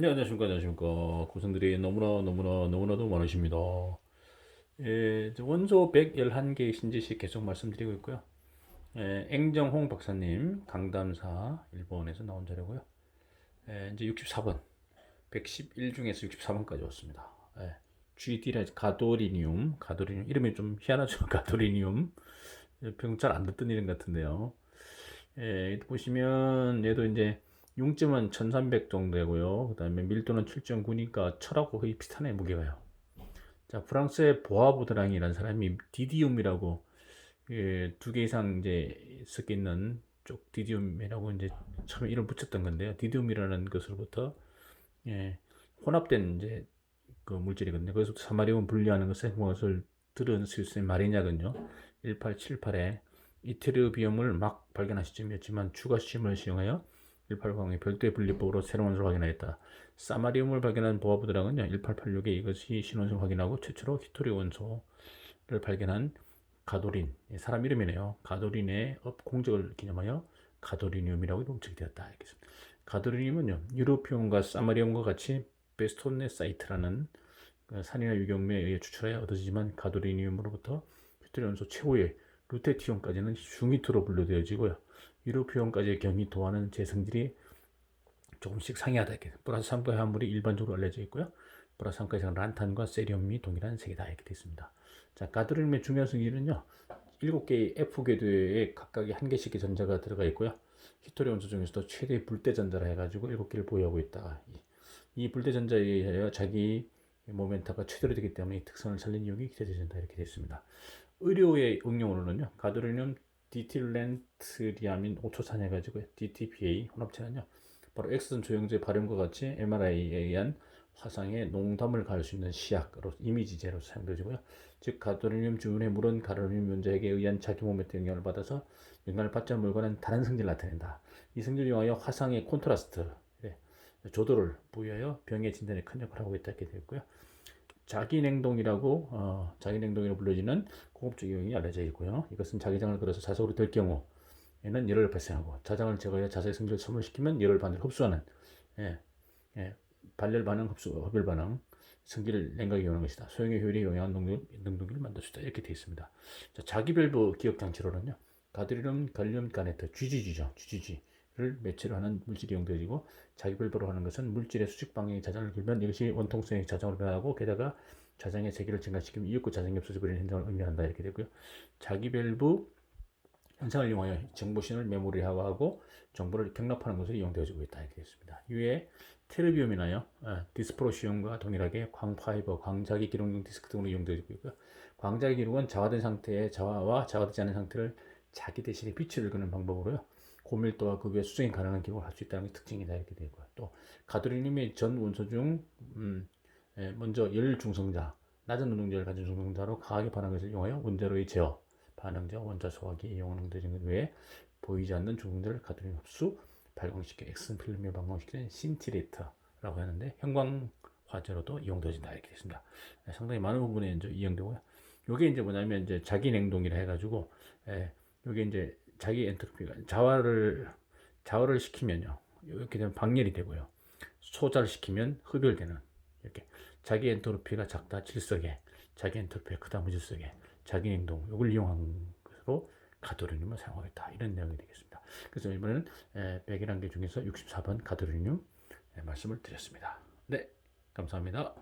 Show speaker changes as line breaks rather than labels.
네, 안녕하십니까, 안녕하십니까. 고생들이 너무나, 너무나, 너무나도 많으십니다. 예, 원소 111개 신지식 계속 말씀드리고 있고요. 예, 앵정홍 박사님, 강담사, 일본에서 나온 자료고요. 예, 이제 64번, 111 중에서 64번까지 왔습니다. 예, GD라 가도리늄, 가도리늄, 이름이 좀 희한하죠, 가도리늄. 평 잘 안 듣던 이름 같은데요. 예, 보시면 얘도 이제 융점은 1300 정도 되고요. 그 다음에 밀도는 7.9니까 철하고 거의 비슷하네, 무게가요. 자, 프랑스의 보아보드랑이라는 사람이 디디움이라고 예, 두개 이상 이제 섞여 있는 쪽 디디움이라고 이제 처음에 이름 붙였던 건데요. 디디움이라는 것으로부터 예, 혼합된 이제 그 물질이거든요. 그래서 사마리움 분리하는 것에 그것을 들은 스위스의 마리냐군요. 1878에 이테르비움을 막 발견한 시점이었지만 추가 시험을 시행하여 1880의 별도의 분리법으로 새로운 원소를 확인하였다. 사마리움을 발견한 보아부드랑은요, 1886에 이것이 신원소를 확인하고 최초로 히토리 원소를 발견한 가도린, 예, 사람 이름이네요. 가도린의 업 공적을 기념하여 가도리늄이라고 명칭이 되었다. 가도리늄은요, 유로피움과 사마리움과 같이 베스톤네 사이트라는 그 산이나 유경매에 의해 추출하여 얻어지지만 가도리늄으로부터 히토리 원소 최후의 루테티움까지는 흉히토로 분류되어지고요. 유로피온까지의 경이도와는 재성질이 조금씩 상이하다 이렇게 플러스 3가 화물이 일반적으로 알려져 있고요. 플러스 3가에서는 란탄과 세리움이 동일한 색이다 이렇게 되어 있습니다. 자, 가드륨의 중요한 성질은요. 7개의 F 궤도에 각각에 한 개씩의 전자가 들어가 있고요. 히토리 원소 중에서도 최대 불대 전자라 해가지고 7개를 보유하고 있다. 이, 이 불대 전자에 의하여 자기 모멘타가 최대로 되기 때문에 이 특성을 살린 이용이 기대된다 이렇게 되어 있습니다. 의료의 응용으로는요. 가드륨 디틸렌트리아민 5초 산 해가지고 DTPA 혼합체는요. 바로 엑스선 조영제 발현과 같이 MRI에 의한 화상의 농담을 가할 수 있는 시약으로 이미지제로 사용되고요. 즉 가도리늄 주문의 물은 가도리늄 연자에게 의한 자기 몸에 영향을 받아서 영향을 받지 않은 물과는 다른 성질을 나타낸다. 이 성질을 이용하여 화상의 콘트라스트 예, 조도를 부여하여 병의 진단에 큰 역할을 하고 있다 이렇게 되었고요. 자기냉동이라고 어, 자기냉동이라고 불려지는 공업적 이용이 알려져 있고요. 이것은 자기장을 걸어서 자석으로 될 경우에는 열을 발생하고 자장을 제거해 자석의 성질을 소멸시키면 열을 반을 흡수하는 예, 예, 발열 반응, 흡수, 흡열 반응, 성질을 냉각에 이용하는 것이다. 소형의 효율이 영향한 능동, 능동기를 만들 수 있다. 이렇게 되어 있습니다. 자, 자기별부 기억 장치로는요. 가드리륨, 갈륨, 가네트, GGG죠. GGG. 를 매체로 하는 물질이 이용되어지고 자기별부로 하는 것은 물질의 수직 방향의 자장을 길면 이것이 원통성의 자장으로 변하고 게다가 자장의 세기를 증가시키면 이윽고 자장이 없어져 버리는 현상을 의미한다 이렇게 되고요. 자기별부 현상을 이용하여 정보신을 메모리화하고 정보를 경납하는 것으로 이용되어지고 있다 이렇게 되었습니다. 이외에 테르비움이나요, 어, 디스프로시움과 동일하게 광파이버, 광자기 기록용 디스크 등으로 이용되어지고 있고요. 광자기 기록은 자화된 상태의 자화와 자화되지 않은 상태를 자기 대신에 빛을 읽는 방법으로요. 고밀도와 그 외 수정이 가능한 기록을 할 수 있다는 게 특징이다 이렇게 되고요. 또 가도리늄의 전 원소 중 음, 예, 먼저 열 중성자, 낮은 운동제를 가진 중성자로 강하게 것을 이용하여 원자로의 제어, 반응자, 원자 소화기 이용하는 등 외에 보이지 않는 중성자를 가도리늄 흡수, 발광시켜 엑슨 필름에 발광시키는 신티레이터라고 하는데 형광 화재로도 이용되어진다 이렇게 됐습니다. 예, 상당히 많은 부분에 이제 이용되고요. 요게 이제 뭐냐면 이제 자기 냉동이라 해가지고 예, 요게 이제 자기 엔트로피가 자화를 자화를 시키면요 이렇게 되면 방열이 되고요 소자를 시키면 흡열되는 이렇게 자기 엔트로피가 작다 질석에 자기 엔트로피가 크다 무질석에 자기 행동 이걸 이용한 것으로 가도리늄을 사용하겠다 이런 내용이 되겠습니다. 그래서 이번에는 101개 중에서 64번 가도리늄 말씀을 드렸습니다. 네 감사합니다.